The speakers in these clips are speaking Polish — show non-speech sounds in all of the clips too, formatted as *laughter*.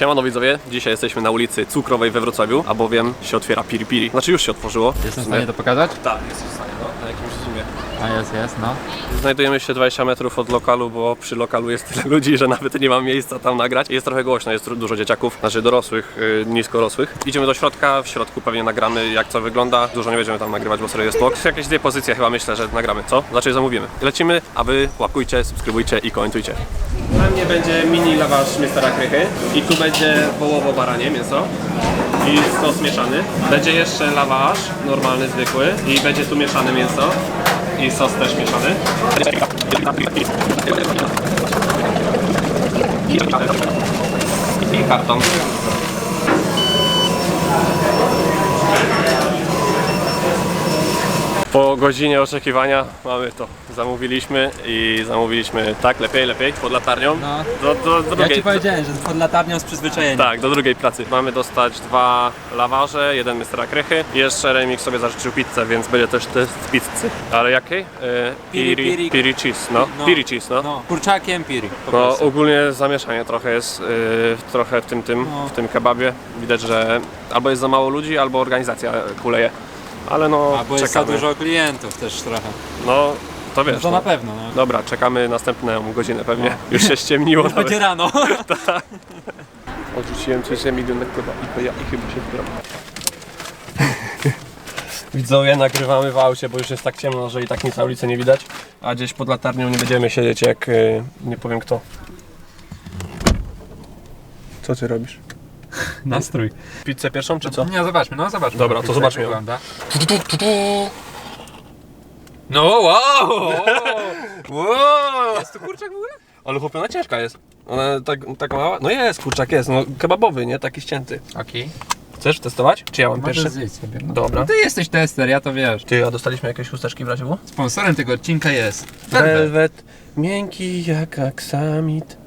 Siemano widzowie, dzisiaj jesteśmy na ulicy Cukrowej we Wrocławiu, a bowiem się otwiera Piri Piri. Znaczy już się otworzyło. Jestem w stanie to pokazać? Tak, jesteś w stanie, no, na jakimś zoomie. A jest, jest, no. Znajdujemy się 20 metrów od lokalu, bo przy lokalu jest tyle ludzi, że nawet nie mam miejsca tam nagrać. Jest trochę głośno, jest dużo dzieciaków, znaczy dorosłych, yy, niskorosłych. Idziemy do środka, w środku pewnie nagramy jak co wygląda. Dużo nie będziemy tam nagrywać, bo serio jest box. Jakieś dwie pozycje chyba myślę, że nagramy, co? Znaczy zamówimy. Lecimy, a wy łapkujcie, subskrybujcie i komentujcie. Na mnie będzie mini lawasz Mistera Krychy i tu będzie wołowo-baranie mięso i sos mieszany. Będzie jeszcze lawasz normalny, zwykły i będzie tu mieszane mięso i sos też mieszany. I karton. Po godzinie oczekiwania mamy to. Zamówiliśmy i zamówiliśmy tak, lepiej, lepiej, pod latarnią. No. Do, do, do Ja drugiej. ci powiedziałem, że pod latarnią z przyzwyczajenia. Tak, do drugiej pracy. Mamy dostać dwa lawarze, jeden mistera krychy jeszcze Remik sobie zażyczył pizzę, więc będzie też test pizzy. Ale jakiej? E, Piri, piri, piri. piri cheese, no. No. Piri cheese, no. No, kurczakiem piri. No ogólnie zamieszanie trochę jest, e, trochę w tym, tym, No. w tym kebabie. Widać, że albo jest za mało ludzi, albo organizacja kuleje. Ale no, A bo jest za dużo klientów też trochę. No, to wiesz. No to no. na pewno, no. Dobra, czekamy następną godzinę pewnie. Już się ściemniło *laughs* Już będzie rano. *laughs* Odrzuciłem 30 milionek chyba i, ja, i chyba się wybieram. *laughs* Widzowie, nagrywamy w aucie, bo już jest tak ciemno, że i tak nic na ulicy nie widać. A gdzieś pod latarnią nie będziemy siedzieć jak y, nie powiem kto. Co ty robisz? Nastrój. Pizzę pierwszą czy co? Nie, zobaczmy, no zobaczmy. Dobra, jak to zobaczmy ją. wygląda. No wow! wow! Jest to kurczak w ogóle? Ale chłopie, ona ciężka jest. Ona tak, tak mała? No jest, kurczak jest, no kebabowy, nie? Taki ścięty. Okej. Chcesz testować? Czy ja mam pierwszy? Możesz zjeść sobie. No. Dobra. No ty jesteś tester, ja to wiesz. Ty, a dostaliśmy jakieś chusteczki w razie W? Sponsorem tego odcinka jest Velvet. Velvet, miękki jak aksamit.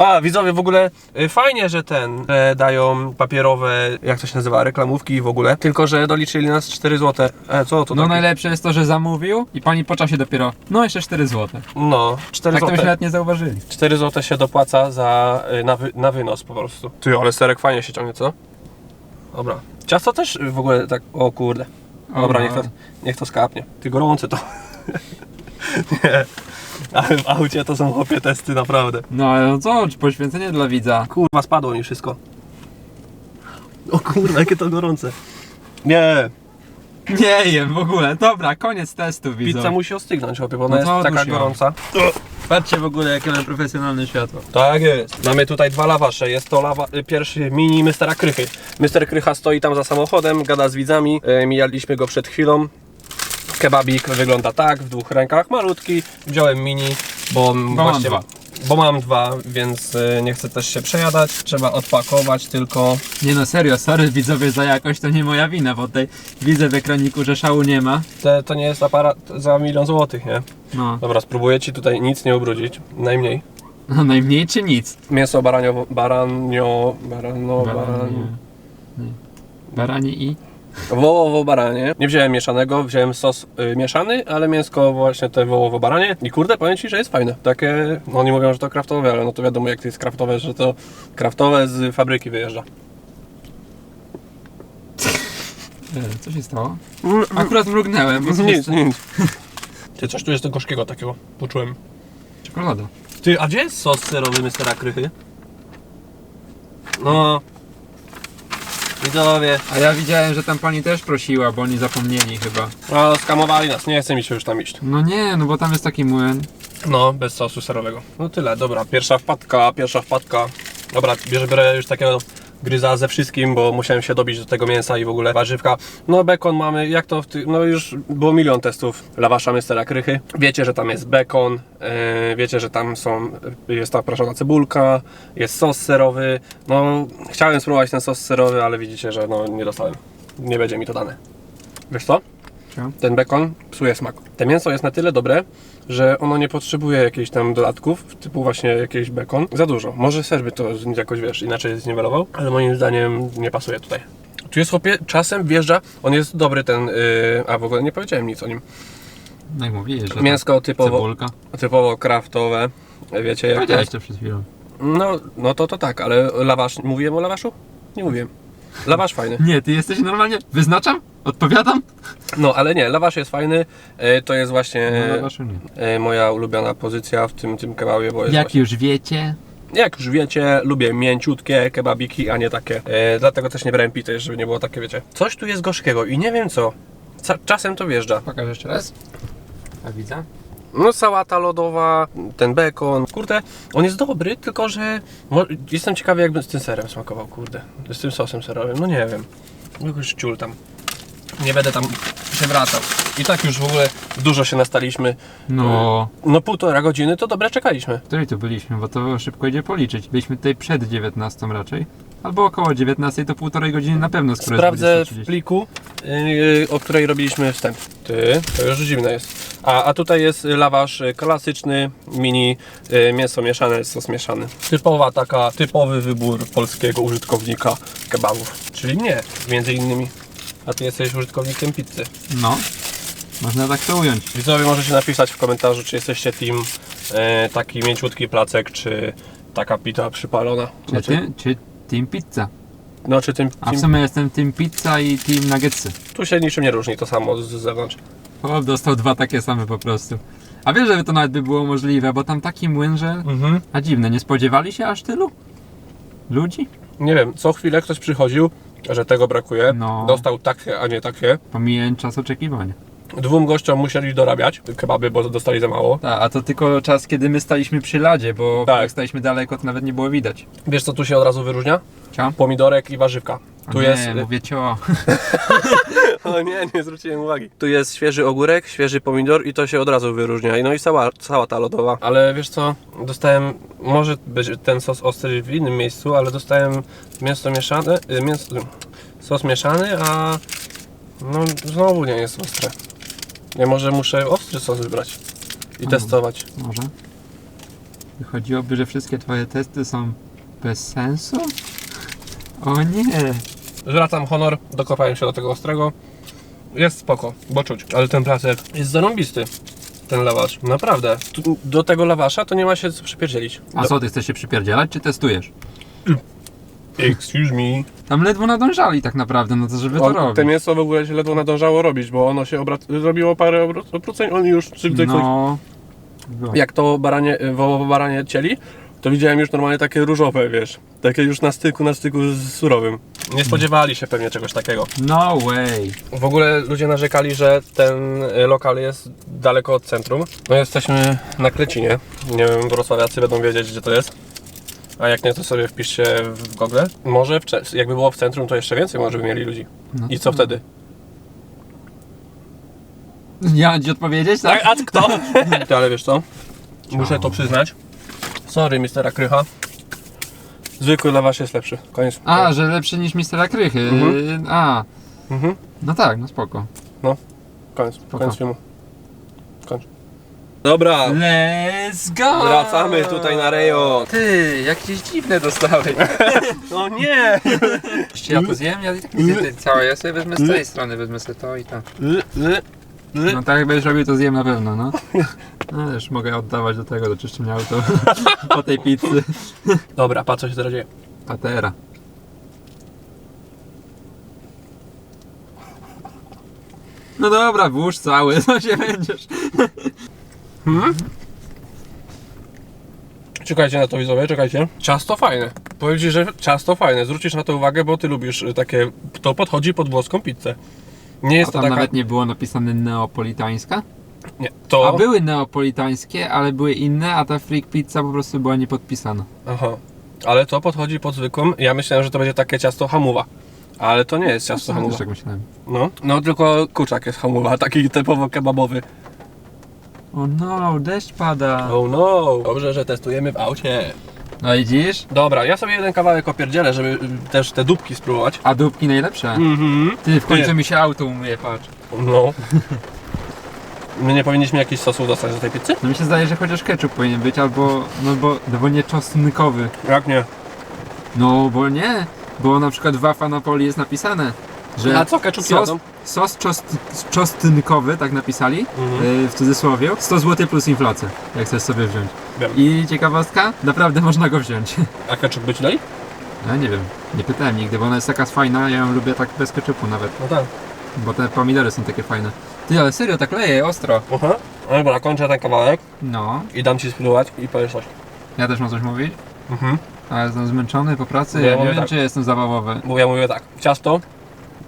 A, widzowie, w ogóle y, fajnie, że ten, że dają papierowe, jak to się nazywa, reklamówki i w ogóle. Tylko, że doliczyli nas 4 zł. E, co to No takie? najlepsze jest to, że zamówił i pani po czasie dopiero, no jeszcze 4 zł. No, 4 Tak to byśmy zł. nawet nie zauważyli. 4 zł się dopłaca za, y, na, wy, na wynos po prostu. Ty, ale serek fajnie się ciągnie, co? Dobra. Ciasto też w ogóle tak, o kurde. Dobra, niech to, niech to skapnie. Ty gorące to. *laughs* Nie. Ale w aucie to są chłopie testy naprawdę. No ale no co, czy poświęcenie dla widza? Kurwa, spadło mi wszystko. O kurwa, jakie to gorące. Nie, Nie jem w ogóle. Dobra, koniec testu widza. pizza musi ostygnąć, chłopie, bo ona No jest to taka odłóż ją. gorąca. Patrzcie w ogóle jakie mam profesjonalne światło. Tak jest. Mamy tutaj dwa lawasze. Jest to lawa, y, pierwszy mini Mistera Krychy. Mister Krycha stoi tam za samochodem, gada z widzami. E, mijaliśmy go przed chwilą. Kebabik wygląda tak, w dwóch rękach, malutki. Wziąłem mini, bo, mam dwa. Bo mam dwa, więc e, nie chcę też się przejadać. Trzeba odpakować tylko. Nie no serio, sorry widzowie za jakość, to nie moja wina, bo tutaj widzę w ekraniku, że szału nie ma. Te, to nie jest aparat za milion złotych, nie? No, Dobra, spróbuję ci tutaj nic nie ubrudzić. Najmniej. *laughs* no najmniej czy nic. Mięso baraniowo, baranio, barano, baran... Baranie i... Wołowo baranie. Nie wziąłem mieszanego, wziąłem sos y, mieszany, ale mięsko właśnie te wołowo baranie. I kurde, powiem ci, że jest fajne. Takie, no oni mówią, że to kraftowe, ale no to wiadomo jak to jest kraftowe, że to kraftowe z fabryki wyjeżdża. E, Co się stało? Akurat mrugnęłem, bo Nic, nic. *laughs* Ty, coś tu jest gorzkiego takiego, poczułem. Czekolada. Ty, a gdzie jest sos serowy Mistera Krychy? No. Widzowie. A ja widziałem, że tam pani też prosiła, bo oni zapomnieli chyba. No, skamowali nas, nie chce mi się już tam iść. No nie, no bo tam jest taki młyn. No, bez sosu serowego. No tyle, dobra, pierwsza wpadka, pierwsza wpadka. Dobra, bierze, biorę już takiego gryza ze wszystkim, bo musiałem się dobić do tego mięsa i w ogóle warzywka. No bekon mamy, jak to no już było milion testów lawasza Mystera Krychy. Wiecie, że tam jest bekon, yy, wiecie, że tam są, jest ta proszona cebulka, jest sos serowy. No, chciałem spróbować ten sos serowy, ale widzicie, że no nie dostałem. Nie będzie mi to dane. Wiesz co? Co? ten bekon psuje smak. Te mięso jest na tyle dobre, że ono nie potrzebuje jakichś tam dodatków, typu właśnie jakiś bekon. Za dużo. Może ser by to jakoś, wiesz, inaczej zniwelował, ale moim zdaniem nie pasuje tutaj. Tu jest chłopie, czasem wjeżdża, on jest dobry ten, yy, a w ogóle nie powiedziałem nic o nim. No i mówiłeś, że Mięsko typowo, cebulka. typowo kraftowe. Wiecie jak Powiedziałeś to przed chwilą. No, no to to tak, ale lawasz, mówiłem o lawaszu? Nie mówiłem. Lawasz fajny. Nie, ty jesteś normalnie... Wyznaczam? Odpowiadam? No, ale nie, lawasz jest fajny. E, To jest właśnie No, lawaszu nie. e, moja ulubiona pozycja w tym, tym kebabie, bo jest Jak już wiecie... jak już wiecie, lubię mięciutkie kebabiki, a nie takie. E, dlatego też nie brałem pity, żeby nie było takie, wiecie. Coś tu jest gorzkiego i nie wiem co. Ca- czasem to wjeżdża. Pokaż jeszcze raz. A widzę. No sałata lodowa, ten bekon. Kurde, on jest dobry, tylko że jestem ciekawy jakby z tym serem smakował, kurde. Z tym sosem serowym, no nie wiem. Jakoś ciul tam. Nie będę tam przewracał. I tak już w ogóle dużo się nastaliśmy. No... No półtora godziny to dobre czekaliśmy. Której tu byliśmy? Bo to szybko idzie policzyć. Byliśmy tutaj przed 19 raczej. Albo około 19 to półtorej godziny na pewno, skoro Sprawdzę jest w 20.30. pliku, yy, o której robiliśmy wstęp. Ty, to już dziwne jest. A, a tutaj jest lawasz y, klasyczny, mini, y, mięso mieszane, sos mieszany. Typowa taka, typowy wybór polskiego użytkownika kebabów. Czyli nie, między innymi. A ty jesteś użytkownikiem pizzy. No. Można tak to ująć. Widzowie możecie napisać w komentarzu, czy jesteście team e, taki mięciutki placek, czy taka pita przypalona. Czy, Znaczy, ty, czy Team Pizza. no, czy tym, A w team, sumie jestem Team Pizza i Team Nuggetsy. tu się niczym nie różni, to samo z, z zewnątrz. O, dostał dwa takie same po prostu. A wiesz, że to nawet by było możliwe, bo tam taki młyn, że... Mhm. A dziwne, nie spodziewali się aż tylu? Ludzi? Nie wiem, co chwilę ktoś przychodził, że tego brakuje. No. Dostał takie, a nie takie. Pomijając czas oczekiwania. Dwóm gościom musieli dorabiać kebaby, bo dostali za mało. Tak, a to tylko czas, kiedy my staliśmy przy ladzie, bo Tak. jak staliśmy daleko, to nawet nie było widać. Wiesz, co tu się od razu wyróżnia? Cio? Pomidorek i warzywka. Tu nie, jest. mówię cio. *laughs* O nie, nie zwróciłem uwagi. Tu jest świeży ogórek, świeży pomidor i to się od razu wyróżnia. No i cała, sałata lodowa. Ale wiesz co, dostałem, może być ten sos ostry w innym miejscu, ale dostałem mięso mieszane, y, mięso, sos mieszany, a no znowu nie jest ostre. Ja może muszę ostry sos wybrać i Mhm. testować. Może? Wychodziłoby, że wszystkie twoje testy są bez sensu? O nie! Zwracam honor, dokopałem się do tego ostrego. Jest spoko, bo czuć, ale ten placek jest zarąbisty. Ten lawasz, naprawdę. Tu, do tego lawasza to nie ma się co przypierdzielić. A co, ty chcesz się przypierdzielać, czy testujesz? Excuse me. Tam ledwo nadążali tak naprawdę, no to żeby to On, robić. te mięso w ogóle się ledwo nadążało robić, bo ono się obra- zrobiło parę obro- obróceń, oni już przy no. No... Jak to baranie, wołowo baranie cieli, to widziałem już normalnie takie różowe, wiesz. Takie już na styku, na styku z surowym. Nie spodziewali się pewnie czegoś takiego. No way! W ogóle ludzie narzekali, że ten y, lokal jest daleko od centrum. No jesteśmy na Klecinie. Nie wiem, wrocławiacy będą wiedzieć, gdzie to jest. A jak nie, to sobie wpiszcie w Google. Może w, jakby było w centrum, to jeszcze więcej może by mieli ludzi. No I co wtedy? Ja mam ci odpowiedzieć, tak? a kto? *laughs* Ty, ale wiesz co? Muszę to przyznać. Sorry, mistera Krycha. Zwykły lawasz jest lepszy. Koniec. A, że lepszy niż Mistera Krychy. Mhm. A, Mhm. no tak, no spoko. Koniec. Spoko. Koniec filmu. Dobra. Let's go! Wracamy tutaj na rejon. Ty, jakieś dziwne dostałeś. *laughs* No nie! Czy ja to zjem? Ja i tak nie zjem tej całej. Ja sobie wezmę z tej strony, wezmę sobie to i to. No tak jakbyś robił, to zjem na pewno, no. No też mogę oddawać do tego, do czyszczenia auto *laughs* po tej pizzy. Dobra, patrz co się teraz dzieje. Patera. No dobra, włóż cały, *laughs* co się będziesz. Czekajcie na to widzowie, czekajcie. Ciasto fajne. Powiem Ci, że ciasto fajne. Zwrócisz na to uwagę, bo Ty lubisz y, takie... To podchodzi pod włoską pizzę. Nie A jest to tam taka... nawet nie było napisane neapolitańska? Nie. To... A były neapolitańskie, ale były inne, a ta freak pizza po prostu była niepodpisana. Aha. Ale to podchodzi pod zwykłą. Ja myślałem, że to będzie takie ciasto hamuwa. Ale to nie jest ciasto Ja hamuwa. tak myślałem. No. No tylko kurczak jest hamuwa, taki typowo kebabowy. O no, deszcz pada. Oh no. Dobrze, że testujemy w aucie. No widzisz? Dobra, ja sobie jeden kawałek opierdzielę, żeby y, też te dupki spróbować. A dupki najlepsze. Mhm. Ty, w końcu mi się auto umyje, patrz. No. *laughs* My nie powinniśmy jakichś sosów dostać do tej pizzy? No mi się zdaje, że chociaż ketchup powinien być, albo, no bo, no bo nie czosnkowy. Jak nie? No bo nie, bo na przykład w Wafa Napoli jest napisane, że A co, ketchup sos, jadzą? Sos czost, czosnkowy, tak napisali, Mhm. yy, w cudzysłowie. 100 zł plus inflacja, jak chcesz sobie wziąć. Wiem. I ciekawostka, naprawdę można go wziąć. *laughs* A ketchup być dali? Ja nie wiem, nie pytałem nigdy, bo ona jest taka fajna, ja ją lubię tak bez keczupu nawet, No tak. bo te pomidory są takie fajne. Ty, ale serio, tak leje, ostro. Aha. Dobra, kończę ten kawałek No, i dam ci spróbować i powiesz coś. ja też mam coś mówić, Mhm. ale jestem zmęczony po pracy, Nie, ja nie mówię wiem, tak. czy jestem zabawowy. Bo ja mówię tak, ciasto,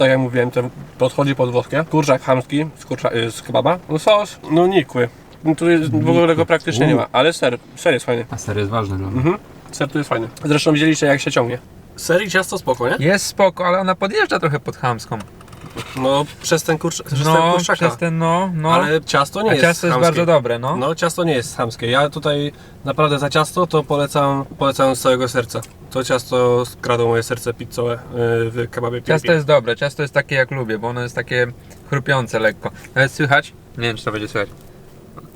tak jak mówiłem, to podchodzi pod włoskie, kurczak chamski z, kurcza, y, z kebaba, no sos, no nikły. No tu jest, w ogóle go praktycznie nie ma, ale ser, ser jest fajny. A ser jest ważny dla mnie. Mhm. Ser tu jest fajny. Zresztą widzieliście jak się ciągnie. Ser i ciasto spoko, nie? Jest spoko, ale ona podjeżdża trochę pod chamską. No przez ten, kurcz, przez ten No, kurczaka. przez ten, no, no. Ale ciasto nie A jest ciasto jest chamskie. bardzo dobre, no. No ciasto nie jest chamskie. Ja tutaj naprawdę za ciasto to polecam, polecam z całego serca. To ciasto skradło moje serce pizzowe y, w kebabie Ciasto jest dobre, ciasto jest takie jak lubię, bo ono jest takie chrupiące lekko. Nawet słychać? Nie wiem, czy to będzie słychać.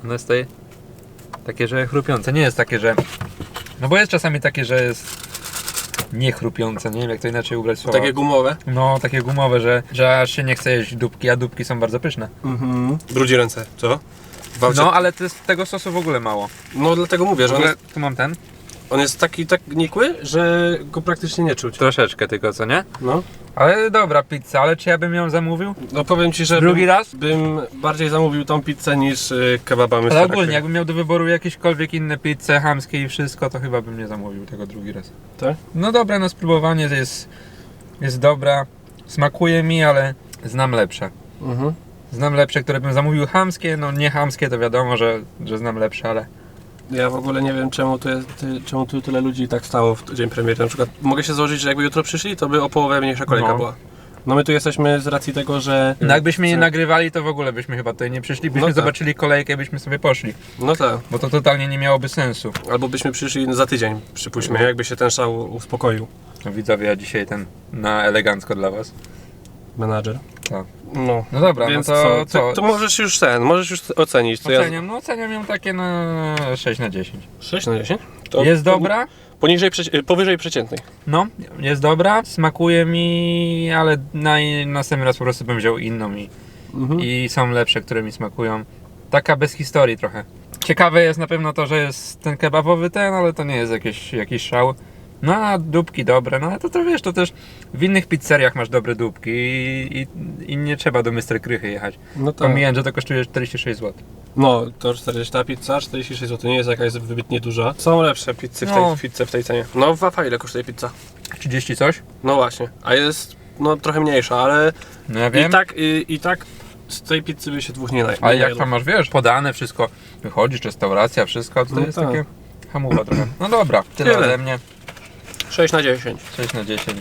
Ono jest tutaj takie, że chrupiące. Nie jest takie, że... No bo jest czasami takie, że jest niechrupiące, nie wiem jak to inaczej ubrać słowa. Takie gumowe. No, takie gumowe, że, że aż się nie chce jeść dupki, a dupki są bardzo pyszne. Mhm. Brudzi ręce, co? No, ale to jest, tego sosu w ogóle mało. no dlatego mówię, że ogóle, tu mam ten. On jest taki tak nikły, że go praktycznie nie czuć. Troszeczkę tylko, co nie? No, Ale dobra pizza, ale czy ja bym ją zamówił? no powiem ci, że Drugi bym, raz? bym bardziej zamówił tą pizzę niż y, kebaba Mr. Ale ogólnie, jakbym miał do wyboru jakiekolwiek inne pizze, hamskie i wszystko, to chyba bym nie zamówił tego drugi raz. Tak? No dobra, no spróbowanie to jest, jest dobra. Smakuje mi, ale znam lepsze. Mhm. Znam lepsze, które bym zamówił hamskie, no nie hamskie to wiadomo, że, że znam lepsze, ale Ja w ogóle nie wiem czemu tu, jest, czemu tu tyle ludzi tak stało w dzień premiery. Na przykład mogę się założyć, że jakby jutro przyszli, to by o połowę mniejsza kolejka No. była. No my tu jesteśmy z racji tego, że... no jakbyśmy nie nagrywali, to w ogóle byśmy chyba tutaj nie przyszli, byśmy No tak. zobaczyli kolejkę i byśmy sobie poszli. No tak. Bo to totalnie nie miałoby sensu. Albo byśmy przyszli za tydzień, przypuśćmy, jakby się ten szał uspokoił. No, Widzowie, ja dzisiaj ten na elegancko dla was. Menadżer. Tak. No. No dobra, Więc no to co? co? To, to możesz już ten, możesz już ocenić. To Oceniam, no oceniam ją takie na 6 na 10. ja... 6 na 10? To Jest to dobra? Poniżej, przeci- powyżej przeciętnej. No, jest dobra, smakuje mi, ale na następny raz po prostu bym wziął inną i, Mhm. i są lepsze, które mi smakują. Taka bez historii trochę. Ciekawe jest na pewno to, że jest ten kebabowy ten, ale to nie jest jakiś, jakiś szał. No a dupki dobre, no ale to, to wiesz, to też w innych pizzeriach masz dobre dupki i, i, i nie trzeba do Mr. Krychy jechać. No tak. Pomijając, że to kosztuje 46 zł. No, to 40 ta pizza, 46 zł, nie jest jakaś wybitnie duża. Są lepsze pizzy w tej, No. pizzy w tej cenie. No, w Wafa ile kosztuje pizza? 30 coś? No właśnie, a jest no trochę mniejsza, ale No ja i wiem. tak, i, i tak z tej pizzy by się dwóch nie naj. Ale nie jak najadło. tam masz, wiesz, podane wszystko, wychodzisz, restauracja, wszystko, to No jest tak. takie hamuwa trochę. No dobra, tyle Tyle. ode mnie. 6 na 10. 6 na 10.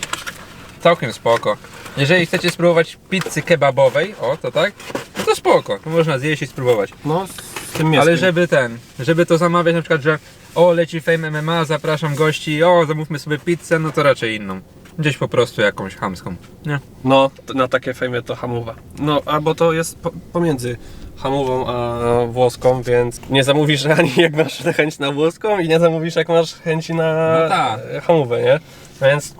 Całkiem spoko. Jeżeli chcecie spróbować pizzy kebabowej, o to tak, no to spoko, można zjeść i spróbować. No, z tym. Ale żeby ten, żeby to zamawiać na przykład, że o leci Fame MMA, zapraszam gości, o zamówmy sobie pizzę, no to raczej inną. Gdzieś po prostu jakąś chamską. Nie? No, na takie fejmy to hamowa. No, albo to jest po, pomiędzy hamową a włoską, więc nie zamówisz *laughs* ani jak masz chęć na włoską i nie zamówisz jak masz chęci na No tak. hamówę, nie? Więc...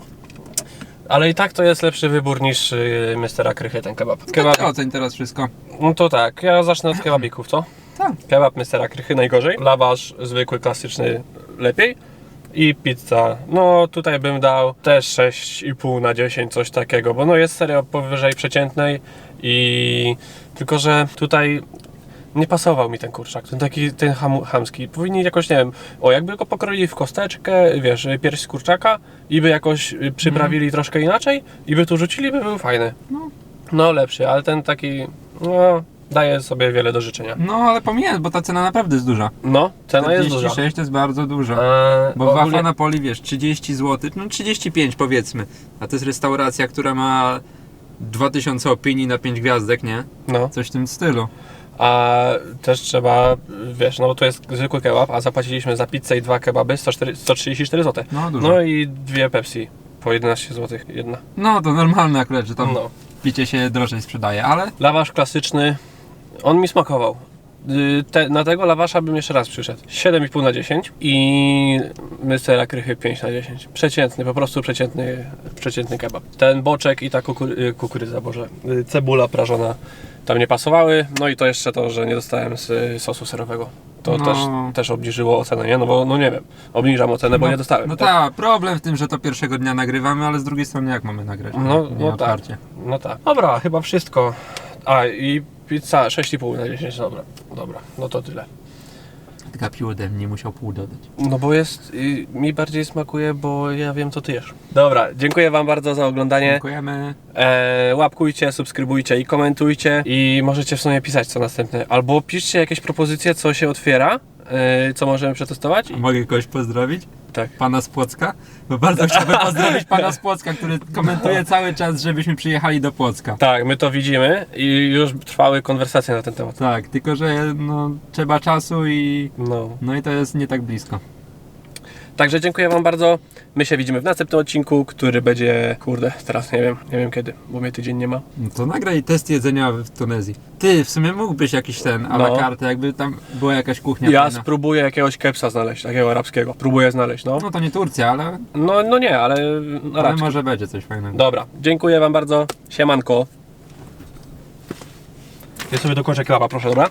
Ale i tak to jest lepszy wybór niż y, Mr. Krychy ten kebab. Kebab, To oceń teraz wszystko. no to tak, ja zacznę od kebabików, co? Tak. Kebab Mr. Krychy najgorzej, lawasz zwykły, klasyczny lepiej i pizza. No tutaj bym dał też 6,5 na 10, coś takiego, bo no jest serio powyżej przeciętnej i tylko, że tutaj nie pasował mi ten kurczak, ten taki, ten ham, hamski. Powinni jakoś, nie wiem, o jakby go pokroili w kosteczkę, wiesz, pierś z kurczaka i by jakoś przyprawili troszkę inaczej i by tu rzucili, by był fajny. No. No lepszy, ale ten taki, no daje sobie wiele do życzenia. No ale pomijając, bo ta cena naprawdę jest duża. No, cena jest duża. 46 to jest bardzo dużo. Eee, Bo ogólnie- Wafa Napoli, wiesz, 30 zł, no 35 powiedzmy. A to jest restauracja, która ma 2000 opinii na 5 gwiazdek, nie? No, Coś w tym stylu. a też trzeba, wiesz, no bo to jest zwykły kebab, a zapłaciliśmy za pizzę i dwa kebaby 104, 134 zł. No dużo. No i dwie Pepsi po 11 zł jedna. No to normalne akurat, że tam No. picie się drożej sprzedaje, ale Lawasz klasyczny, on mi smakował. y, te, na tego lawasza bym jeszcze raz przyszedł. 7,5 na 10 i mystera krychy 5 na 10. Przeciętny, po prostu przeciętny, przeciętny kebab. Ten boczek i ta kukury, y, kukurydza, boże, y, cebula prażona tam nie pasowały. No i to jeszcze to, że nie dostałem z sosu serowego. To No. też, też obniżyło ocenę, nie? No bo, no nie wiem, obniżam ocenę, bo nie dostałem. No tak? tak, problem w tym, że to pierwszego dnia nagrywamy, ale z drugiej strony jak mamy nagrać? No, Nie no tak. No tak. Dobra, chyba wszystko. A i pizza 6,5 na 10, dobra. Dobra, no to tyle. Gapił ode mnie, musiał pół dodać. No bo jest, y, mi bardziej smakuje, bo ja wiem co ty jesz. Dobra, dziękuję wam bardzo za oglądanie. Dziękujemy. E, łapkujcie, subskrybujcie i komentujcie i możecie w sumie pisać co następne. Albo piszcie jakieś propozycje, co się otwiera, co możemy przetestować. Mogę kogoś pozdrowić? Tak. Pana z Płocka? Bo bardzo chciałbym pozdrowić pana z Płocka, który komentuje cały czas, żebyśmy przyjechali do Płocka. Tak, my to widzimy i już trwały konwersacje na ten temat. Tak, tylko że no, trzeba czasu i No. no i to jest nie tak blisko. Także dziękuję wam bardzo. My się widzimy w następnym odcinku, który będzie, kurde, teraz nie wiem, nie wiem kiedy, bo mnie tydzień nie ma. No to nagraj test jedzenia w Tunezji. Ty, w sumie mógłbyś jakiś ten a la No. carte, jakby tam była jakaś kuchnia Ja fajna. spróbuję jakiegoś kepsa znaleźć, takiego arabskiego. Próbuję znaleźć, no. No to nie Turcja, ale, No, no nie, ale ale arabski. może będzie coś fajnego. Dobra, dziękuję wam bardzo. Siemanko. Ja sobie dokończę kebaba, proszę, dobra?